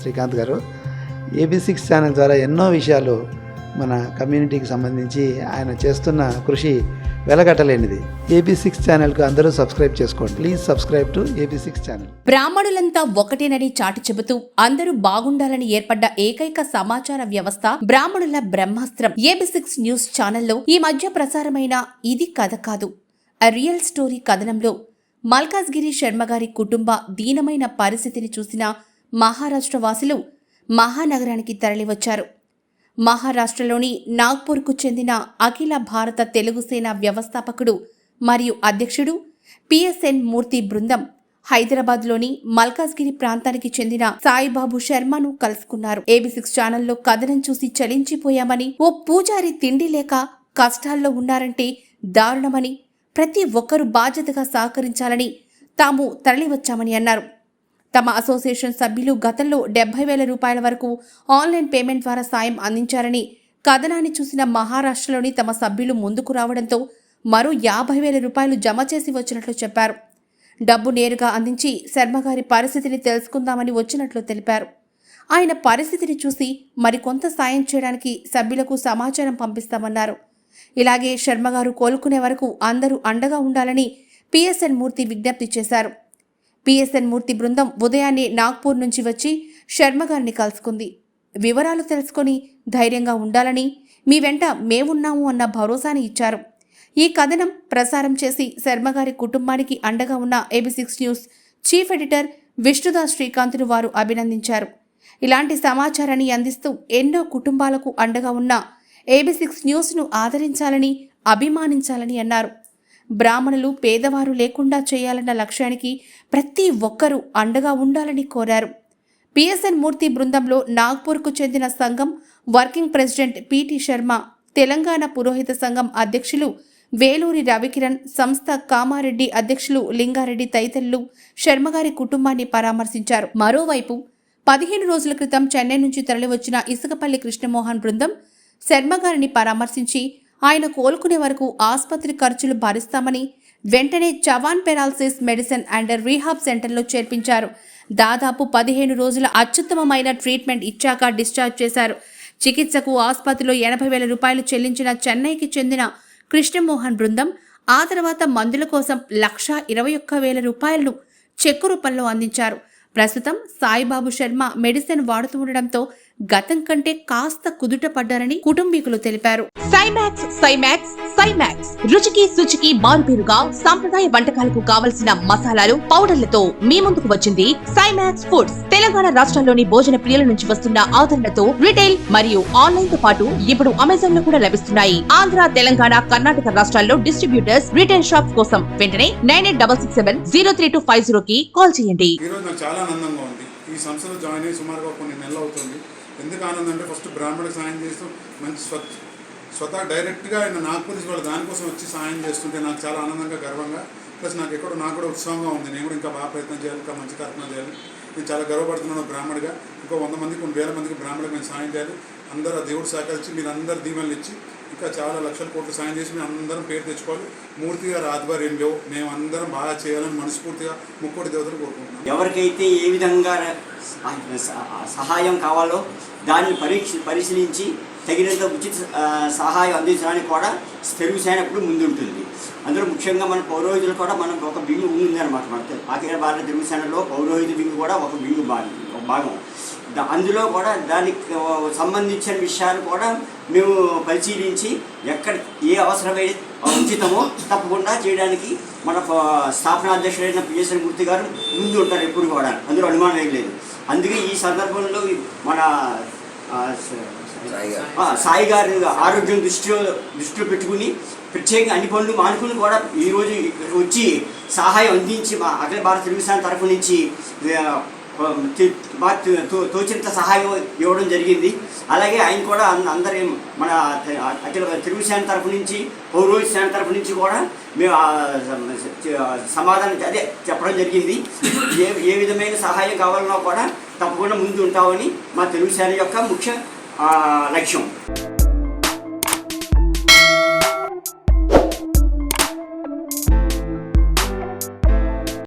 శ్రీకాంత్ గారు. AB six channel ద్వారా ఎన్నో విషయాలు మన కమ్యూనిటీకి సంబంధించి ఆయన చేస్తున్న కృషి వెలగట్టలేనిది. ఏబీ సిక్స్ ఛానల్కు అందరూ సబ్స్క్రైబ్ చేసుకోండి. Please subscribe to AB six channel. బ్రాహ్మణులంతా ఒకటేనని చాటి చెబుతూ అందరూ బాగుండాలని ఏర్పడ్డ ఏకైక సమాచార వ్యవస్థ బ్రాహ్మణుల బ్రహ్మాస్త్రం ఏబీ సిక్స్ న్యూస్ ఛానల్లో ఈ మధ్య ప్రసారమైన ఇది కథ కాదు. అ రియల్ స్టోరీ కథనంలో మల్కాజ్గిరి శర్మ గారి కుటుంబ దీనమైన పరిస్థితిని చూసిన మహారాష్ట్ర వాసులు మహానగరానికి తరలివచ్చారు. మహారాష్ట్రలోని నాగ్పూర్కు చెందిన అఖిల భారత తెలుగు సేన వ్యవస్థాపకుడు మరియు అధ్యక్షుడు పిఎస్ఎన్ మూర్తి బృందం హైదరాబాద్లోని మల్కాజ్గిరి ప్రాంతానికి చెందిన సాయిబాబు శర్మను కలుసుకున్నారు. ఏబీ సిక్స్ ఛానల్లో కథనం చూసి చలించిపోయామని ఓ పూజారి తిండి లేక కష్టాల్లో ఉన్నారంటే దారుణమని ప్రతి ఒక్కరూ బాధ్యతగా సహకరించాలని తాము తరలివచ్చామని అన్నారు. తమ అసోసియేషన్ సభ్యులు గతంలో డెబ్బై వేల రూపాయల వరకు ఆన్లైన్ పేమెంట్ ద్వారా సాయం అందించారని కథనాన్ని చూసిన మహారాష్ట్రలోని తమ సభ్యులు ముందుకు రావడంతో మరో యాభై వేల రూపాయలు జమ చేసి వచ్చినట్లు చెప్పారు. డబ్బు నేరుగా అందించి శర్మగారి పరిస్థితిని తెలుసుకుందామని వచ్చినట్లు తెలిపారు. ఆయన పరిస్థితిని చూసి మరికొంత సాయం చేయడానికి సభ్యులకు సమాచారం పంపిస్తామన్నారు. ఇలాగే శర్మగారు కోలుకునే వరకు అందరూ అండగా ఉండాలని పిఎస్ఎన్ మూర్తి విజ్ఞప్తి చేశారు. పిఎస్ఎన్ మూర్తి బృందం ఉదయాన్నే నాగ్పూర్ నుంచి వచ్చి శర్మ గారిని కలుసుకుంది. వివరాలు తెలుసుకొని ధైర్యంగా ఉండాలని మీ వెంట మేమున్నాము అన్న భరోసాని ఇచ్చారు. ఈ కథనం ప్రసారం చేసి శర్మగారి కుటుంబానికి అండగా ఉన్న AB six news chief editor Vishnudas శ్రీకాంత్ను వారు అభినందించారు. ఇలాంటి సమాచారాన్ని అందిస్తూ ఎన్నో కుటుంబాలకు అండగా ఉన్న ఏబీ సిక్స్ న్యూస్ను ఆదరించాలని అభిమానించాలని అన్నారు. బ్రాహ్మణులు పేదవారు లేకుండా చేయాలన్న లక్ష్యానికి ప్రతి ఒక్కరూ అండగా ఉండాలని కోరారు. పిఎస్ఎన్ మూర్తి బృందంలో నాగ్పూర్కు చెందిన సంఘం working president PT Sharma Telangana పురోహిత సంఘం అధ్యక్షులు వేలూరి రవికిరణ్ సంస్థ కామారెడ్డి అధ్యక్షులు లింగారెడ్డి తదితరులు శర్మగారి కుటుంబాన్ని పరామర్శించారు. మరోవైపు పదిహేను రోజుల క్రితం చెన్నై నుంచి తరలివచ్చిన ఇసుకపల్లి కృష్ణమోహన్ బృందం శర్మగారిని పరామర్శించి ఆయన కోలుకునే వరకు ఆసుపత్రి ఖర్చులు భరిస్తామని వెంటనే Chavan paralysis medicine and rehab సెంటర్లో చేర్పించారు. దాదాపు పదిహేను రోజుల అత్యుత్తమమైన ట్రీట్మెంట్ ఇచ్చాక డిశ్చార్జ్ చేశారు. చికిత్సకు ఆసుపత్రిలో ఎనభై వేల రూపాయలు చెల్లించిన చెన్నైకి చెందిన కృష్ణమోహన్ బృందం ఆ తర్వాత మందుల కోసం లక్షా ఇరవై ఒక్క వేల రూపాయలను చెక్కు రూపంలో అందించారు. ప్రస్తుతం సాయిబాబు శర్మ మెడిసిన్ వాడుతూ ఉండడంతో గతం కంటే కాస్త కుదుట పడ్డారని కుటుంబీకులు తెలిపారు. సైమాక్స్ సైమాక్స్ సైమాక్స్. రుచికి శుచికి మారుపేరుగా సాంప్రదాయ వంటకాలకు కావలసిన మసాలాలు పౌడర్లతో మీ ముందుకు వచ్చింది సైమాక్స్ ఫుడ్స్. తెలంగాణ రాష్ట్రంలోని భోజన ప్రియుల నుంచి వస్తున్న ఆదరణతో రిటైల్ మరియు ఆన్లైన్తో పాటు ఇప్పుడు అమెజాన్లో కూడా లభిస్తున్నాయి. ఆంధ్ర తెలంగాణ కర్ణాటక రాష్ట్రాల్లో డిస్ట్రిబ్యూటర్స్ రిటైల్ షాప్స్ కోసం వెంటనే nine eight double six seven zero three two five zero కి కాల్ చేయండి. ఈ సంస్థలో జాయిన్ అయ్యి సుమారుగా కొన్ని నెలలు అవుతుంది. ఎందుకు ఆనందం అంటే ఫస్ట్ బ్రాహ్మణుడికి సాయం చేస్తూ మంచి స్వ స్వతహా డైరెక్ట్గా ఆయన నాకు గురించి వాళ్ళు దానికోసం వచ్చి సాయం చేస్తుంటే నాకు చాలా ఆనందంగా గర్వంగా ప్లస్ నాకు ఎక్కడో నాకు కూడా ఉత్సాహంగా ఉంది. నేను కూడా ఇంకా బాగా ప్రయత్నం చేయాలి ఇంకా మంచి కార్యక్రమం చేయాలి. నేను చాలా గర్వపడుతున్నాను బ్రాహ్మణుడిగా. ఇంకో వంద మందికి కొన్ని వేల మందికి బ్రాహ్మణుడికి నేను సాయం చేయాలి. అందరూ దేవుడు సహకరించి మీరు అందరు దీవెనలు ఇచ్చి ఇంకా చాలా లక్షల కోట్లు సాయం చేసి మేము అందరం పేరు తెచ్చుకోవాలి. మూర్తి గారు ఆధ్వర్యంలో మేము అందరం బాగా చేయాలని మనస్ఫూర్తిగా ముక్కోటి దేవతలు కోరుకుంటున్నాం. ఎవరికైతే ఏ విధంగా సహాయం కావాలో దాన్ని పరీక్ష పరిశీలించి తగినంత ఉచిత సహాయం అందించడానికి కూడా తెలుగు సేన ఎప్పుడు ముందుంటుంది. అందులో ముఖ్యంగా మన పౌరోహితులు కూడా మనకు ఒక బింగు ఉందన్నమాట. మన అఖిల భారత తెలుగు సేనలో పౌరోహిత బింగు కూడా ఒక బింగు బాగుంది భాగం దా- అందులో కూడా దానికి సంబంధించిన విషయాలు కూడా మేము పరిశీలించి ఎక్కడ ఏ అవసరమైన ఉచితమో తప్పకుండా చేయడానికి మన స్థాపనాధ్యక్షుడైన పిఎస్ఎన్ మూర్తి గారు ముందు ఉంటారు ఎప్పుడు కూడా. అందులో అనుమానం ఏం లేదు. అందుకే ఈ సందర్భంలో మన సాయి గారి. ఆరోగ్యం దృష్టిలో దృష్టిలో పెట్టుకుని ప్రత్యేకంగా అన్ని పనులు మానుకుని కూడా ఈరోజు వచ్చి సహాయం అందించి మా అఖిల భారత తెలుగు తరఫు నుంచి తోచినంత సహాయం ఇవ్వడం జరిగింది. అలాగే ఆయన కూడా అందరి మన అఖిల తెలుగు సేన తరఫు నుంచి పౌరోహిత సేన తరఫు నుంచి కూడా మేము సమాధానం అదే చెప్పడం జరిగింది. ఏ ఏ విధమైన సహాయం కావాలన్నా కూడా తప్పకుండా ముందు ఉంటామని మా తెలుగు సేన యొక్క ముఖ్య లక్ష్యం.